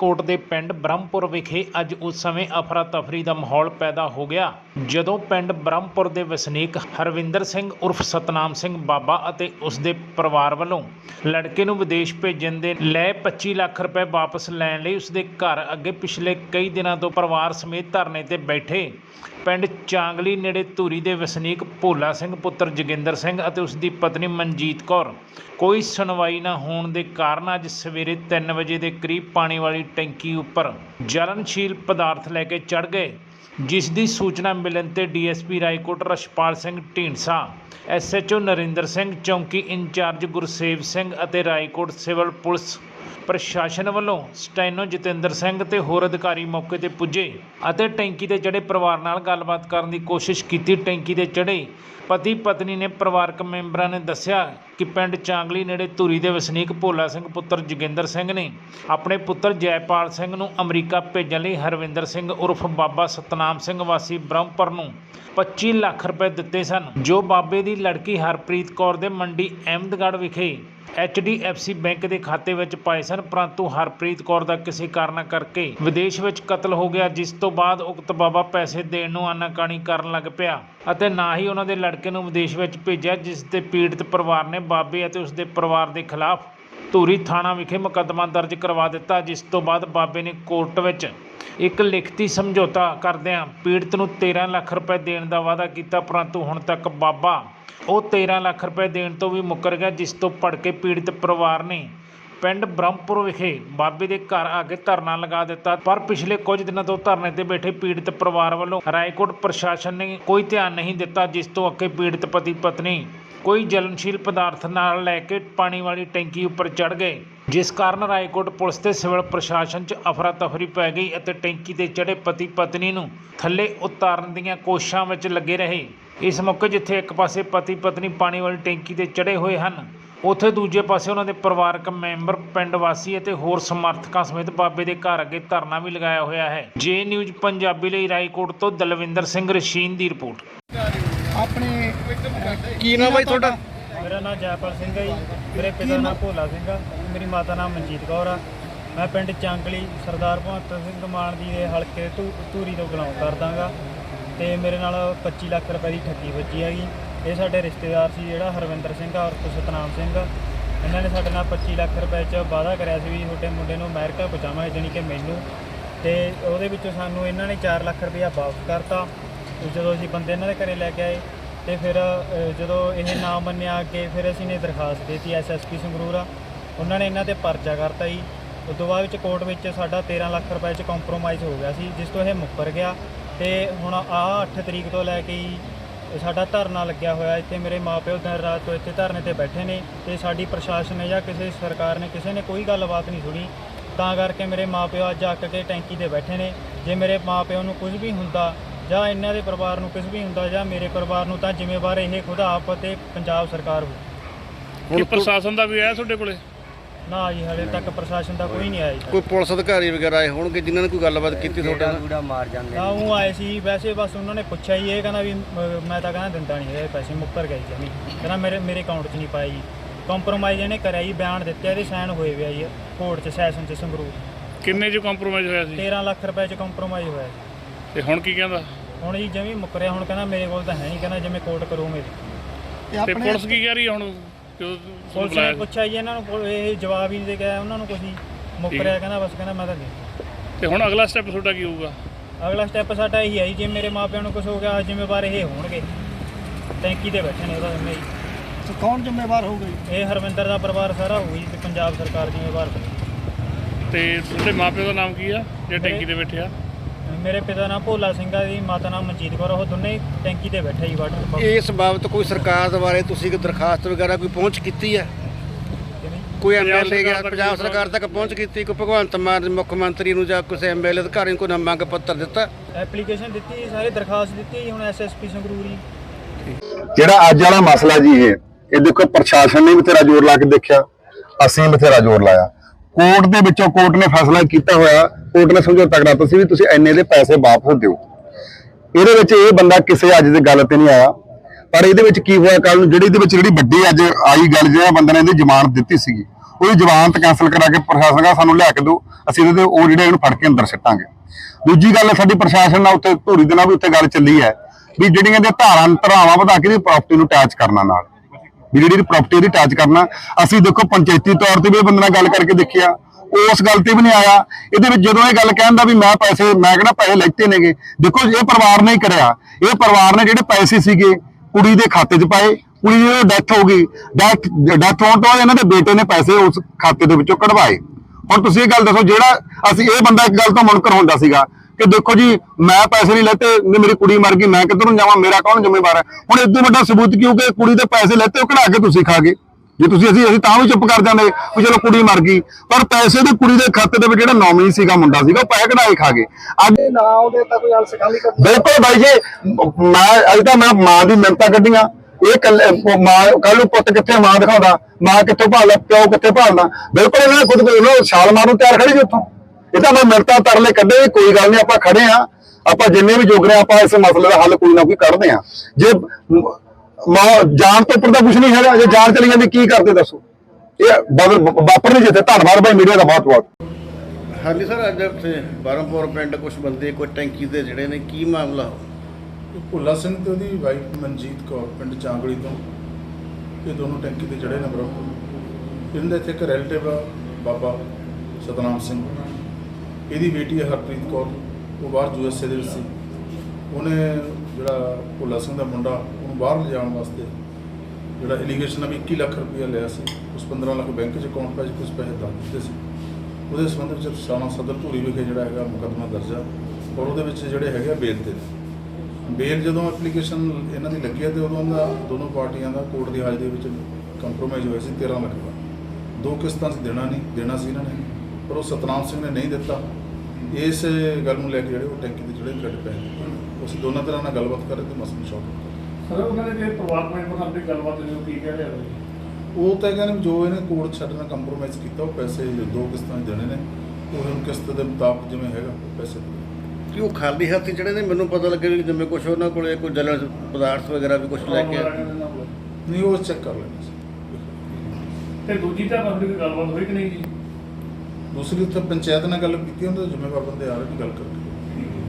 ਰਾਏਕੋਟ ਦੇ ਪਿੰਡ ਬ੍ਰਹਮਪੁਰ ਵਿਖੇ ਅੱਜ ਉਸ ਸਮੇਂ ਅਫਰਾ ਤਫਰੀ ਦਾ ਮਾਹੌਲ ਪੈਦਾ ਹੋ ਗਿਆ। ਜਦੋਂ ਪਿੰਡ ਬ੍ਰਹਮਪੁਰ ਦੇ ਵਸਨੀਕ ਹਰਵਿੰਦਰ ਸਿੰਘ ਉਰਫ ਸਤਨਾਮ ਸਿੰਘ ਬਾਬਾ ਅਤੇ ਉਸ ਦੇ ਪਰਿਵਾਰ ਵੱਲੋਂ ਲੜਕੇ ਨੂੰ ਵਿਦੇਸ਼ ਭੇਜਣ ਦੇ ਲੈ 25 ਲੱਖ ਰੁਪਏ ਵਾਪਸ ਲੈਣ ਲਈ ਉਸ ਦੇ ਘਰ ਅੱਗੇ ਪਿਛਲੇ ਕਈ ਦਿਨਾਂ ਤੋਂ ਪਰਿਵਾਰ ਸਮੇਤ ਧਰਨੇ ਤੇ ਬੈਠੇ। ਪਿੰਡ ਚਾਂਗਲੀ ਨੇੜੇ ਧੂਰੀ ਦੇ ਵਸਨੀਕ ਭੋਲਾ ਸਿੰਘ ਪੁੱਤਰ ਜੋਗਿੰਦਰ ਸਿੰਘ ਅਤੇ ਉਸ ਦੀ ਪਤਨੀ ਮਨਜੀਤ ਕੌਰ ਕੋਈ ਸੁਣਵਾਈ ਨਾ ਹੋਣ ਦੇ ਕਾਰਨ ਅੱਜ ਸਵੇਰੇ 3 ਵਜੇ ਦੇ ਕਰੀਬ ਪਾਣੀ ਵਾਲੀ ਟੈਂਕੀ ਉੱਪਰ ਜਲਨਸ਼ੀਲ ਪਦਾਰਥ ਲੈ ਕੇ ਚੜ ਗਏ, ਜਿਸ ਦੀ ਸੂਚਨਾ ਮਿਲਣ ਤੇ ਡੀਐਸਪੀ ਰਾਏਕੋਟ ਰਸ਼ਪਾਲ ਸਿੰਘ ਢੀਂਡਸਾ, ਐਸਐਚਓ ਨਰਿੰਦਰ ਸਿੰਘ, ਚੌਂਕੀ ਇੰਚਾਰਜ ਗੁਰਸੇਵ ਸਿੰਘ ਅਤੇ ਰਾਏਕੋਟ ਸਿਵਲ ਪੁਲਿਸ ਪ੍ਰਸ਼ਾਸਨ ਵੱਲੋਂ ਸਟੈਨੋ ਜਤਿੰਦਰ ਸਿੰਘ ਤੇ ਹੋਰ ਅਧਿਕਾਰੀ ਮੌਕੇ ਤੇ ਪੁੱਜੇ ਅਤੇ ਟੈਂਕੀ ਤੇ ਚੜੇ ਪਰਿਵਾਰ ਨਾਲ ਗੱਲਬਾਤ ਕਰਨ ਦੀ ਕੋਸ਼ਿਸ਼ ਕੀਤੀ। ਟੈਂਕੀ ਤੇ ਚੜੇ ਪਤੀ ਪਤਨੀ ਨੇ ਪਰਿਵਾਰਕ ਮੈਂਬਰਾਂ ਨੇ ਦੱਸਿਆ ਕਿ ਪਿੰਡ ਚਾਂਗਲੀ ਨੇੜੇ ਧੂਰੀ ਦੇ ਵਸਨੀਕ ਭੋਲਾ ਸਿੰਘ ਪੁੱਤਰ ਜੋਗਿੰਦਰ ਸਿੰਘ ਨੇ ਆਪਣੇ ਪੁੱਤਰ ਜੈਪਾਲ ਸਿੰਘ ਨੂੰ ਅਮਰੀਕਾ ਭੇਜਣ ਲਈ ਹਰਵਿੰਦਰ ਸਿੰਘ ਉਰਫ ਬਾਬਾ ਸਤਨਾਮ ਸਿੰਘ ਵਾਸੀ ਬ੍ਰਹਮਪੁਰ ਨੂੰ 25 ਲੱਖ ਰੁਪਏ ਦਿੱਤੇ ਸਨ। ਜੋ ਬਾਬੇ ਦੀ ਲੜਕੀ ਹਰਪ੍ਰੀਤ ਕੌਰ ਦੇ ਮੰਡੀ ਅਹਿਮਦਗੜ੍ਹ ਵਿਖੇ HDFC ਬੈਂਕ ਦੇ ਖਾਤੇ ਵਿੱਚ ਪਾਏ ਸਨ, ਪਰੰਤੂ ਹਰਪ੍ਰੀਤ ਕੌਰ ਦਾ ਕਿਸੇ ਕਾਰਨ ਕਰਕੇ ਵਿਦੇਸ਼ ਵਿੱਚ ਕਤਲ ਹੋ ਗਿਆ, ਜਿਸ ਤੋਂ ਬਾਅਦ ਉਕਤ ਬਾਬਾ ਪੈਸੇ ਦੇਣ ਨੂੰ ਆਨਾਕਾਣੀ ਕਰਨ ਲੱਗ ਪਿਆ ਅਤੇ ਨਾ ਹੀ ਉਹਨਾਂ ਦੇ ਲੜਕੇ ਨੂੰ ਵਿਦੇਸ਼ ਵਿੱਚ ਭੇਜਿਆ, ਜਿਸ ਤੇ ਪੀੜਤ ਪਰਿਵਾਰ ਨੇ ਬਾਬੇ ਅਤੇ ਉਸ ਦੇ ਪਰਿਵਾਰ ਦੇ ਖਿਲਾਫ ਧੂਰੀ ਥਾਣਾ ਵਿਖੇ ਮੁਕੱਦਮਾ ਦਰਜ ਕਰਵਾ ਦਿੱਤਾ, ਜਿਸ ਤੋਂ ਬਾਅਦ ਬਾਬੇ ਨੇ ਕੋਰਟ ਵਿੱਚ ਇੱਕ ਲਿਖਤੀ ਸਮਝੌਤਾ ਕਰਦਿਆਂ ਪੀੜਤ ਨੂੰ 13 ਲੱਖ ਰੁਪਏ ਦੇਣ ਦਾ ਵਾਅਦਾ ਕੀਤਾ, ਪਰੰਤੂ ਹੁਣ ਤੱਕ ਬਾਬਾ ਉਹ 13 ਲੱਖ ਰੁਪਏ ਦੇਣ ਤੋਂ ਵੀ ਮੁੱਕਰ ਗਿਆ, ਜਿਸ ਤੋਂ ਭੜ ਕੇ ਪੀੜਤ ਪਰਿਵਾਰ ਨੇ ਪਿੰਡ ਬ੍ਰਹਮਪੁਰ ਵਿਖੇ ਬਾਬੇ ਦੇ ਘਰ ਆ ਕੇ ਧਰਨਾ ਲਗਾ ਦਿੱਤਾ। ਪਰ ਪਿਛਲੇ ਕੁਝ ਦਿਨਾਂ ਤੋਂ ਧਰਨੇ ਤੇ ਬੈਠੇ ਪੀੜਤ ਪਰਿਵਾਰ ਵੱਲੋਂ ਰਾਏਕੋਟ ਪ੍ਰਸ਼ਾਸਨ ਨੇ ਕੋਈ ਧਿਆਨ ਨਹੀਂ ਦਿੱਤਾ, ਜਿਸ ਤੋਂ ਅੱਗੇ ਪੀੜਤ ਪਤੀ ਪਤਨੀ ਕੋਈ ਜਲਨਸ਼ੀਲ ਪਦਾਰਥ ਨਾਲ ਲੈ ਕੇ ਪਾਣੀ ਵਾਲੀ ਟੈਂਕੀ ਉੱਪਰ ਚੜ ਗਏ, ਜਿਸ ਕਾਰਨ ਰਾਏਕੋਟ ਪੁਲਿਸ ਤੇ ਸਿਵਲ ਪ੍ਰਸ਼ਾਸਨ 'ਚ ਅਫਰਾ ਤਫਰੀ ਪੈ ਗਈ ਅਤੇ ਟੈਂਕੀ ਤੇ ਚੜੇ ਪਤੀ ਪਤਨੀ ਨੂੰ ਥੱਲੇ ਉਤਾਰਨ ਦੀਆਂ ਕੋਸ਼ਿਸ਼ਾਂ ਵਿੱਚ ਲੱਗੇ ਰਹੇ। ਇਸ ਮੌਕੇ ਜਿੱਥੇ ਇੱਕ ਪਾਸੇ ਪਤੀ ਪਤਨੀ ਪਾਣੀ ਵਾਲੀ ਟੈਂਕੀ ਤੇ ਚੜੇ ਹੋਏ ਹਨ, ਉੱਥੇ ਦੂਜੇ ਪਾਸੇ ਉਹਨਾਂ ਦੇ ਪਰਿਵਾਰਕ ਮੈਂਬਰ, ਪਿੰਡ ਵਾਸੀ ਅਤੇ ਹੋਰ ਸਮਰਥਕਾਂ ਸਮੇਤ ਬਾਬੇ ਦੇ ਘਰ ਅੱਗੇ ਧਰਨਾ ਵੀ ਲਗਾਇਆ ਹੋਇਆ ਹੈ। ਜੇ ਨਿਊਜ਼ ਪੰਜਾਬੀ ਲਈ ਰਾਏਕੋਟ ਤੋਂ ਦਲਵਿੰਦਰ ਸਿੰਘ ਰਸ਼ੀਨ ਦੀ ਰਿਪੋਰਟ। ਆਪਣੇ ਕੀ ਨਾਮ ਬਾਈ ਤੁਹਾਡਾ? ਮੇਰਾ ਨਾਮ ਜੈਪਾਲ ਸਿੰਘ ਹੈ ਜੀ। ਮੇਰੇ ਪਿਤਾ ਨਾਮ ਭੋਲਾ ਸਿੰਘ ਆ। ਮੇਰੀ ਮਾਤਾ ਨਾਮ ਮਨਜੀਤ ਕੌਰ ਆ। ਮੈਂ ਪਿੰਡ ਚਾਂਗਲੀ ਸਰਦਾਰ ਭਗਵੰਤ ਸਿੰਘ ਮਾਨ ਜੀ ਦੇ ਹਲਕੇ ਧੂ- ਧੂਰੀ ਤੋਂ ਬਿਲੋਂਗ ਕਰਦਾਗਾ ਤੇ ਮੇਰੇ ਨਾਲ 25 ਲੱਖ ਰੁਪਏ ਦੀ ਠੱਗੀ ਵੱਜੀ ਹੈਗੀ। ਇਹ ਸਾਡੇ ਰਿਸ਼ਤੇਦਾਰ ਸੀ ਜਿਹੜਾ ਹਰਵਿੰਦਰ ਸਿੰਘ ਆ ਉਰਫ ਸਤਨਾਮ ਸਿੰਘ ਇਹਨਾਂ ਨੇ ਸਾਡੇ ਨਾਲ 25 ਲੱਖ ਰੁਪਏ ਚ ਵਾਅਦਾ ਕਰਿਆ ਸੀ ਵੀ ਤੁਹਾਡੇ ਮੁੰਡੇ ਨੂੰ ਅਮਰੀਕਾ ਪਹੁੰਚਾਵਾਂਗੇ ਜਾਣੀ ਕਿ ਮੈਨੂੰ। ਤੇ ਉਹਦੇ ਵਿੱਚੋਂ ਸਾਨੂੰ ਇਹਨਾਂ ਨੇ 4 ਲੱਖ ਰੁਪਇਆ ਵਾਪਸ ਕਰਤਾ। ਤੇ ਜਦੋਂ ਅਸੀਂ ਬੰਦੇ ਇਹਨਾਂ ਦੇ ਘਰੇ ਲੈ ਕੇ ਆਏ ਤੇ ਫਿਰ ਅ, ਜਦੋਂ ਇਹ ਨਾ ਮੰਨਿਆ ਅੱਗੇ ਫਿਰ ਅਸੀਂ ਨੇ ਦਰਖਾਸਤ ਦਿੱਤੀ ਐਸਐਸਪੀ ਸੰਗਰੂਰ ਆ ਉਹਨਾਂ ਨੇ ਇਹਨਾਂ ਤੇ ਪਰਚਾ ਕਰਤਾ ਜੀ। ਉਸ ਤੋਂ ਬਾਅਦ ਵਿੱਚ ਕੋਰਟ ਵਿੱਚ ਸਾਡਾ 13 ਲੱਖ ਰੁਪਏ ਚ ਕੰਪਰੋਮਾਈਜ਼ ਹੋ ਗਿਆ ਸੀ ਜਿਸ ਤੋਂ ਇਹ ਮੁੱਕਰ ਗਿਆ। ਤੇ ਹੁਣ ਆਹ 8 ਤਰੀਕ ਤੋਂ ਲੈ ਕੇ ਹੀ ਸਾਡਾ ਧਰਨਾ ਲੱਗਿਆ ਹੋਇਆ ਇੱਥੇ ਮੇਰੇ ਮਾਪਿਓ ਦਿਨ ਰਾਤ ਤੋਂ ਇੱਥੇ ਧਰਨੇ ਤੇ ਬੈਠੇ ਨੇ ਤੇ ਸਾਡੀ ਪ੍ਰਸ਼ਾਸਨ ਨੇ ਜਾਂ ਕਿਸੇ ਸਰਕਾਰ ਨੇ ਕਿਸੇ ਨੇ ਕੋਈ ਗੱਲਬਾਤ ਨਹੀਂ ਸੁਣੀ। ਤਾਂ ਕਰਕੇ ਮੇਰੇ ਮਾਪਿਓ ਅੱਜ ਅੱਕ ਕੇ ਟੈਂਕੀ ਤੇ ਬੈਠੇ ਨੇ। ਜੇ ਮੇਰੇ ਮਾਪਿਓ ਨੂੰ ਕੁਝ ਵੀ ਹੁੰਦਾ ਜਾਂ ਇਹਨਾਂ ਦੇ ਪਰਿਵਾਰ ਨੂੰ ਕੁਝ ਵੀ ਹੁੰਦਾ ਜਾਂ ਮੇਰੇ ਪਰਿਵਾਰ ਨੂੰ ਤਾਂ ਜ਼ਿੰਮੇਵਾਰ ਇਹ ਖੁਦ ਆਪ ਤੇ ਪੰਜਾਬ ਸਰਕਾਰ ਹੋ ਹੁਣ ਪ੍ਰਸ਼ਾਸਨ ਦਾ ਵੀ ਆਇਆ ਤੁਹਾਡੇ ਕੋਲੇ? ਨਾ ਜੀ ਹਲੇ ਤੱਕ ਪ੍ਰਸ਼ਾਸਨ ਦਾ ਕੋਈ ਨਹੀਂ ਆਇਆ ਜੀ। ਕੋਈ ਪੁਲਿਸ ਅਧਿਕਾਰੀ ਵਗੈਰਾ ਆਏ ਹੋਣਗੇ ਜਿਨ੍ਹਾਂ ਨੇ ਕੋਈ ਗੱਲਬਾਤ ਕੀਤੀ ਤੁਹਾਡੇ ਨਾਲ? ਤਾਂ ਉਹ ਆਏ ਸੀ ਵੈਸੇ ਬਸ ਉਹਨਾਂ ਨੇ ਪੁੱਛਿਆ ਹੀ ਇਹ ਕਹਿੰਦਾ ਵੀ ਮ- ਮੈਂ ਤਾਂ ਕਹਿੰਦਾ ਦਿੰਦਾ ਨਹੀਂ ਇਹ ਪੈਸੇ ਮੁੱਕਰ ਗਏ ਜਮੀ ਕਹਿੰਦਾ ਮੇਰੇ ਮੇਰੇ ਅਕਾਊਂਟ 'ਚ ਨਹੀਂ ਪਾਏ ਜੀ। ਕੰਪਰੋਮਾਈਜ਼ ਇਹਨੇ ਕਰਿਆ ਜੀ ਬਿਆਨ ਦਿੱਤੇ ਇਹਦੇ ਸਾਈਨ ਹੋਏ ਵੇ ਆ ਜੀ ਕੋਰਟ 'ਚ ਸੈਸ਼ਨ 'ਚ ਸੰਗਰੂਰ। ਕਿੰਨੇ ਚ ਕੰਪਰੋਮਾਈਜ਼ ਹੋਇਆ ਸੀ? 13 ਲੱਖ ਰੁਪਏ 'ਚ ਕੰਪਰੋਮਾਈਜ਼ ਹੋਇਆ ਜੀ। ਤੇ ਹੁਣ ਕੀ ਕਹਿੰਦਾ? ਹੁਣ ਜੀ ਜਮੀ ਮੁੱਕਰਿਆ ਹੁਣ ਕਹਿੰਦਾ ਮੇਰੇ ਕੋਲ ਤਾਂ ਹੈ ਨਹੀਂ ਕਹਿੰਦਾ ਜਿਵੇਂ ਕੋਰਟ ਕਰੂ ਮੇਰੀ। ਤੇ ਤੇ ਆਪਣੇ ਪੁਲਿਸ ਕੀ ਕਹਿ ਰਹੀ ਹੈ ਹੁਣ? ਜਦੋਂ ਤੁਹਾਨੂੰ ਪੁਲਿਸ ਨੇ ਬੁਲਾਇਆ ਪੁੱਛਿਆ ਜੀ ਇਹਨਾਂ ਨੂੰ ਪੁ- ਇਹ ਜਵਾਬ ਹੀ ਨਹੀਂ ਦੇ ਆਇਆ ਉਹਨਾਂ ਨੂੰ ਹੀ ਮੁੱਕਰਿਆ ਕਹਿੰਦਾ ਬਸ ਕਹਿੰਦਾ ਮੈਂ ਤਾਂ ਨਹੀਂ। ਤੇ ਹੁਣ ਅਗਲਾ ਸਟੈਪ ਤੁਹਾਡਾ ਕੀ ਹੋਊਗਾ? ਅਗਲਾ ਸਟੈਪ ਸਾਡਾ ਇਹੀ ਹੈ ਜੀ ਜੇ ਮੇਰੇ ਮਾਪਿਆਂ ਨੂੰ ਕੁਝ ਹੋ ਗਿਆ ਜ਼ਿੰਮੇਵਾਰ ਇਹ ਹੋਣਗੇ। ਟੈਂਕੀ ਤੇ ਬੈਠੇ ਨੇ ਉਹਦਾ ਜ਼ਿੰਮੇ ਜੀ ਤੇ ਕੌਣ ਜ਼ਿੰਮੇਵਾਰ ਹੋਊਗਾ ਜੀ? ਇਹ ਹਰਵਿੰਦਰ ਦਾ ਪਰਿਵਾਰ ਸਾਰਾ ਹੋਊਗੀ ਤੇ ਪੰਜਾਬ ਸਰਕਾਰ ਜ਼ਿੰਮੇਵਾਰ ਤੇ ਤੁਹਾਡੇ ਮਾਪਿਓ ਦਾ ਨਾਮ ਕੀ ਆ ਜਿਹੜੇ ਟੈਂਕੀ ਤੇ ਬੈਠੇ ਆ? ਮੇਰੇ ਪਿਤਾ ਨਾਮ ਭੋਲਾ ਸਿੰਘ ਆ ਜੀ ਮਾਤਾ ਨਾਮ ਮਨਜੀਤ ਕੌਰ ਉਹ ਦੋਨੇ ਹੀ ਟੈਂਕੀ ਤੇ ਬੈਠੇ ਜੀ ਵਾਟਰ ਪੰਪ ਇਸ ਬਾਬਤ ਕੋਈ ਸਰਕਾਰ ਦੇ ਬਾਰੇ ਤੁਸੀਂ ਕੋਈ ਦਰਖਾਸਤ ਵਗੈਰਾ ਕੋਈ ਪਹੁੰਚ ਕੀਤੀ ਹੈ। ਕੋਈ ਐਮਐਲਏ ਗਿਆ ਪੰਜਾਬ ਸਰਕਾਰ ਤੱਕ ਪਹੁੰਚ ਕੀਤੀ ਕੋਈ ਭਗਵੰਤ ਮਾਨ ਮੁੱਖ ਮੰਤਰੀ ਨੂੰ ਜਾਂ ਕਿਸੇ ਐਮਐਲਏ ਅਧਿਕਾਰੀ ਨੂੰ ਕੋਈ ਮੰਗ ਪੱਤਰ ਦਿੱਤਾ? ਐਪਲੀਕੇਸ਼ਨ ਦਿੱਤੀ ਸਾਰੇ ਦਰਖਾਸਤ ਦਿੱਤੀ ਜੀ ਹੁਣ ਐਸਐਸਪੀ ਸੰਗਰੂਰੀ। ਜਿਹੜਾ ਅੱਜ ਵਾਲਾ ਮਸਲਾ ਜੀ ਇਹ ਇਹ ਦੇਖੋ ਪ੍ਰਸ਼ਾਸਨ ਨੇ ਵੀ ਤੇਰਾ ਜ਼ੋਰ ਲਾ ਕੇ ਦੇਖਿਆ ਅਸੀਂ ਵੀ ਤੇਰਾ ਜ਼ੋਰ ਲਾਇਆ। ਕੋਰਟ ਦੇ ਵਿੱਚੋਂ ਕੋਰਟ ਨੇ ਫੈਸਲਾ ਕੀਤਾ ਹੋਇਆ, ਕੋਰਟ ਨੇ ਸਮਝੌਤਾ ਕਰਾਤਾ ਸੀ ਵੀ ਤੁਸੀਂ ਇੰਨੇ ਦੇ ਪੈਸੇ ਵਾਪਸ ਦਿਓ। ਇਹਦੇ ਵਿੱਚ ਇਹ ਬੰਦਾ ਕਿਸੇ ਅੱਜ ਦੀ ਗੱਲ ਤੇ ਨਹੀਂ ਆਇਆ, ਪਰ ਇਹਦੇ ਵਿੱਚ ਕੀ ਹੋਇਆ ਕੱਲ ਨੂੰ, ਜਿਹੜੀ ਇਹਦੇ ਵਿੱਚ ਜਿਹੜੀ ਵੱਡੀ ਅੱਜ ਆਈ ਗੱਲ, ਜਿਹੜਾ ਬੰਦੇ ਨੇ ਇਹਦੀ ਜ਼ਮਾਨਤ ਦਿੱਤੀ ਸੀਗੀ, ਉਹਦੀ ਜ਼ਮਾਨਤ ਕੈਂਸਲ ਕਰਾ ਕੇ ਪ੍ਰਸ਼ਾਸਨ ਕਹਿੰਦਾ ਸਾਨੂੰ ਲਿਆ ਕੇ ਦਿਓ, ਅਸੀਂ ਇਹਦੇ ਤੇ ਉਹ ਜਿਹੜੇ ਇਹਨੂੰ ਫੜ ਕੇ ਅੰਦਰ ਸਿੱਟਾਂਗੇ। ਦੂਜੀ ਗੱਲ ਸਾਡੀ ਪ੍ਰਸ਼ਾਸਨ ਨਾਲ ਉੱਤੇ ਧੂਰੀ ਦੇ ਨਾਲ ਵੀ ਉੱਤੇ ਗੱਲ ਚੱਲੀ ਹੈ, ਵੀ ਜਿਹੜੀਆਂ ਦੇ ਧਾਰਾਂ, ਧਰਾਵਾਂ ਵਧਾ ਕੇ ਦੀ ਪ੍ਰਾਪਰਟੀ ਨੂੰ ਅਟੈਚ ਕਰਨਾ ਨਾਲ। ਵੀ ਜਿਹੜੀ ਪ੍ਰਾਪਰਟੀ ਉਹਦੀ ਅਟੈਚ ਕਰਨਾ, ਅਸੀਂ ਦੇਖੋ ਪੰਚਾਇਤੀ ਤੌਰ ਤੇ ਵੀ ਇਹ ਬੰਦੇ ਨਾਲ ਗੱਲ ਕਰਕੇ ਦੇਖਿਆ। ਉਸ ਗੱਲ ਤੇ ਵੀ ਨਹੀਂ ਆਇਆ। ਇਹਦੇ ਵਿੱਚ ਜਦੋਂ ਇਹ ਗੱਲ ਕਹਿੰਦਾ ਵੀ ਮੈਂ ਪੈਸੇ, ਮੈਂ ਕਹਿੰਦਾ ਪੈਸੇ ਲੈਤੇ ਨੇਗੇ। ਦੇਖੋ, ਇਹ ਪਰਿਵਾਰ ਨੇ ਹੀ ਕਰਿਆ। ਇਹ ਪਰਿਵਾਰ ਨੇ ਜਿਹੜੇ ਪੈਸੇ ਸੀਗੇ, ਕੁੜੀ ਦੇ ਖਾਤੇ 'ਚ ਪਾਏ। ਕੁੜੀ ਦੀ ਡੈਥ ਹੋ ਗਈ ਡੈਥ ਡੈਥ ਹੋਣ ਤੋਂ ਬਾਅਦ ਇਹਨਾਂ ਦੇ ਬੇਟੇ ਨੇ ਪੈਸੇ ਉਸ ਖਾਤੇ ਦੇ ਵਿੱਚੋਂ ਕਢਵਾਏ। ਹੁਣ ਤੁਸੀਂ ਇਹ ਗੱਲ ਦੱਸੋ, ਜਿਹੜਾ ਅਸੀਂ ਇਹ ਬੰਦਾ ਇੱਕ ਗੱਲ ਤੋਂ ਮੁਨਕਰ ਹੁੰਦਾ ਸੀਗਾ ਕਿ ਦੇਖੋ ਜੀ ਮੈਂ ਪੈਸੇ ਨਹੀਂ ਲੈਤੇ ਨੇ ਮੇਰੀ ਕੁੜੀ ਮਰ ਗਈ ਮੈਂ ਕਿੱਧਰ ਨੂੰ ਜਾਵਾਂ ਮੇਰਾ ਕੌਣ ਜ਼ਿੰਮੇਵਾਰ ਹੈ? ਹੁਣ ਇਦੋਂ ਵੱਡਾ ਸਬੂਤ ਕਿਉਂ ਕਿ ਕੁੜੀ ਦੇ ਪੈਸੇ ਲੈਤੇ ਉਹ ਕਢਾ ਕੇ ਤੁਸੀਂ ਖਾ ਗਏ? ਜੇ ਤੁਸੀਂ ਅਸੀਂ ਅਸੀਂ ਤਾਂ ਵੀ ਚੁੱਪ ਕਰ ਜਾਂਦੇ ਵੀ ਚਲੋ ਕੁੜੀ ਮਰ ਗਈ। ਪਰ ਪੈਸੇ ਤੇ ਕੁੜੀ ਦੇ ਖਾਤੇ ਦੇ ਵਿੱਚ ਜਿਹੜਾ ਨੌਮਨੀ ਸੀਗਾ ਮੁੰਡਾ ਸੀਗਾ ਉਹ ਪੈਸੇ ਕਢਾਏ ਖਾ ਗਏ। ਅੱਜ ਨਾ ਉਹਦੇ ਤਾਂ ਕੋਈ ਅਲਸ ਖਾਲੀ ਕਰ ਬਿਲਕੁਲ ਬਾਈ ਜੀ ਮ- ਅੱਜ ਤਾਂ ਮੈਂ ਮਾਂ ਦੀ ਮਿੰਤਾ ਕੱਢੀਆਂ। ਇਹ ਮਾਂ ਕੱਲ ਨੂੰ ਪੁੱਤ ਕਿੱਥੇ ਮਾਂ ਦਿਖਾਉਂਦਾ? ਮਾਂ ਕਿੱਥੋਂ ਭਾਲਦਾ? ਪਿਓ ਕਿੱਥੇ ਭਾਲਦਾ? ਬਿਲਕੁਲ ਇਹਨਾਂ ਨੇ ਖੁਦ ਨੂੰ ਛਾਲ ਮਾਰਨ ਨੂੰ ਤਿਆਰ ਖੜੀ ਜੀ ਉੱਥੋਂ। ਇਹ ਤਾਂ ਮੈਂ ਮਿੰਤਾ ਤਰਲੇ ਕੱਢੇ ਵੀ ਕੋਈ ਗੱਲ ਨਹੀਂ ਆਪਾਂ ਖੜੇ ਆ ਆਪਾਂ ਜਿੰਨੇ ਵੀ ਜੋਗ ਰਹੇ ਆਪਾਂ ਇਸ ਮਸਲੇ ਦਾ ਹੱਲ ਕੋਈ ਨਾ ਕੋਈ ਕੱਢਦੇ ਆ ਜੇ ਜਾਨ ਤੋਂ ਉੱਪਰ ਤਾਂ ਕੁਝ ਨਹੀਂ ਹੈਗਾ। ਜੇ ਜਾਨ ਚਲੀ ਜਾਂਦੀ ਕੀ ਕਰਦੇ ਦੱਸੋ? ਇਹ ਵਾਪਰ ਨਹੀਂ ਜਿੱਥੇ। ਧੰਨਵਾਦ ਬਾਈ ਮੀਡੀਆ ਦਾ ਬਹੁਤ ਬਹੁਤ। ਹਾਂਜੀ ਸਰ ਅੱਜ ਉੱਥੇ ਬਾਰਮਪੁਰ ਪਿੰਡ ਕੁਝ ਬੰਦੇ ਕੋਈ ਟੈਂਕੀ ਦੇ ਜਿਹੜੇ ਨੇ ਕੀ ਮਾਮਲਾ? ਹੋ ਭੁੱਲਾ ਸਿੰਘ ਤੇ ਉਹਦੀ ਵਾਈਫ ਮਨਜੀਤ ਕੌਰ ਪਿੰਡ ਚਾਂਗਲੀ ਤੋਂ। ਇਹ ਦੋਨੋਂ ਟੈਂਕੀ ਤੇ ਚੜੇ ਨੇ ਬਰਾਬਰ ਇਹਨਾਂ ਦਾ ਇੱਥੇ ਇੱਕ ਰਿਲੇਟਿਵ ਬਾਬਾ ਸਤਨਾਮ ਸਿੰਘ। ਇਹਦੀ ਬੇਟੀ ਹੈ ਹਰਪ੍ਰੀਤ ਕੌਰ, ਉਹ ਬਾਹਰ ਯੂਐਸਏ ਦੇ ਵਿੱਚ ਸੀ। ਉਹਨੇ ਜਿਹੜਾ ਭੋਲਾ ਸਿੰਘ ਦਾ ਮੁੰਡਾ, ਉਹਨੂੰ ਬਾਹਰ ਲਿਜਾਣ ਵਾਸਤੇ ਜਿਹੜਾ ਐਲੀਗੇਸ਼ਨ ਆ ਵੀ 21 ਲੱਖ ਰੁਪਇਆ ਲਿਆ ਸੀ, ਉਸ 15 ਲੱਖ ਬੈਂਕ 'ਚ ਅਕਾਊਂਟ ਵਿੱਚ ਕੁਝ ਪੈਸੇ ਦੱਸ ਦਿੱਤੇ ਸੀ। ਉਹਦੇ ਸੰਬੰਧ ਵਿੱਚ ਸਾਣਾ ਸਦਰ ਧੂਰੀ ਵਿਖੇ ਜਿਹੜਾ ਹੈਗਾ ਮੁਕੱਦਮਾ ਦਰਜ ਆ ਔਰ ਉਹਦੇ ਵਿੱਚ ਜਿਹੜੇ ਹੈਗੇ ਆ ਬੇਲ ਤੇ। ਨੇ। ਬੇਲ ਜਦੋਂ ਐਪਲੀਕੇਸ਼ਨ ਇਹਨਾਂ ਦੀ ਲੱਗੀ ਹੈ ਤੇ ਉਦੋਂ ਦਾ ਦੋਨੋਂ ਪਾਰਟੀਆਂ ਦਾ ਕੋਰਟ ਦੀ ਹਾਜ਼ਰੀ ਵਿੱਚ ਕੰਪਰੋਮਾਈਜ਼ ਹੋਇਆ ਸੀ 13 ਲੱਖ ਦਾ। ਦੋ ਕਿਸ਼ਤਾਂ 'ਚ ਦੇਣਾ ਨਹੀਂ, ਦੇਣਾ ਸੀ ਇਹਨਾਂ ਨੇ, ਪਰ ਉਹ ਸਤਨਾਮ ਸਿੰਘ ਨੇ ਨਹੀਂ ਦਿੱਤਾ। ਇਸ ਗੱਲ ਨੂੰ ਲੈ ਕੇ ਜਿਹੜੇ ਉਹ ਟੈਂਕੀ ਦੇ ਜਿਹੜੇ ਕੱਢ ਪਏ ਉਸ ਦੋਨਾਂ ਤਰ੍ਹਾਂ ਨਾਲ ਗੱਲਬਾਤ ਕਰ ਰਹੇ ਤੇ ਮਸਲਾ ਸ਼ੌਕ ਸਰ ਉਹਨਾਂ ਦੇ ਜਿਹੜੇ ਪਰਿਵਾਰ ਮੈਂਬਰ ਨਾਲ ਆਪਣੀ ਗੱਲਬਾਤ ਜਦੋਂ ਕੀ ਕਹਿ ਰਹੇ ਹੋ ਉਹ ਤਾਂ ਕਹਿੰਦੇ ਜੋ ਇਹਨੇ ਕੋਰਟ ਨਾਲ ਕੰਪਰੋਮਾਈਜ਼ ਕੀਤਾ ਉਹ ਪੈਸੇ ਦੋ ਕਿਸ਼ਤਾਂ ਦੇਣੇ ਨੇ ਉਹ ਹੁਣ ਕਿਸ਼ਤ ਦੇ ਮੁਤਾਬਕ ਜਿਵੇਂ ਹੈਗਾ ਉਹ ਪੈਸੇ। ਕਿ ਉਹ ਖਾਲੀ ਹੱਥੀ ਜਿਹੜੇ ਨੇ ਮੈਨੂੰ ਪਤਾ ਲੱਗਿਆ ਵੀ ਜਿਵੇਂ ਕੁਝ ਉਹਨਾਂ ਕੋਲੇ ਕੋਈ ਜਲਣ ਪਦਾਰਥ ਵਗੈਰਾ ਵੀ ਕੁਝ ਲੈ ਕੇ। ਨਹੀਂ ਉਹ ਚੈੱਕ ਕਰ ਲੈਣਾ ਸੀ। ਤੇ ਦੂਜੀ ਤਾਂ ਕੋਈ ਗੱਲਬਾਤ ਹੋਈ ਕਿ ਨਹੀਂ ਜੀ? ਦੂਸਰੀ ਉੱਥੇ ਪੰਚਾਇਤ ਨਾਲ ਗੱਲ ਕੀਤੀ, ਉਹਨਾਂ ਦੇ ਜ਼ਿੰਮੇਵਾਰ ਬੰਦੇ ਆ ਰਹੇ ਨੇ ਗੱਲ ਕਰਕੇ।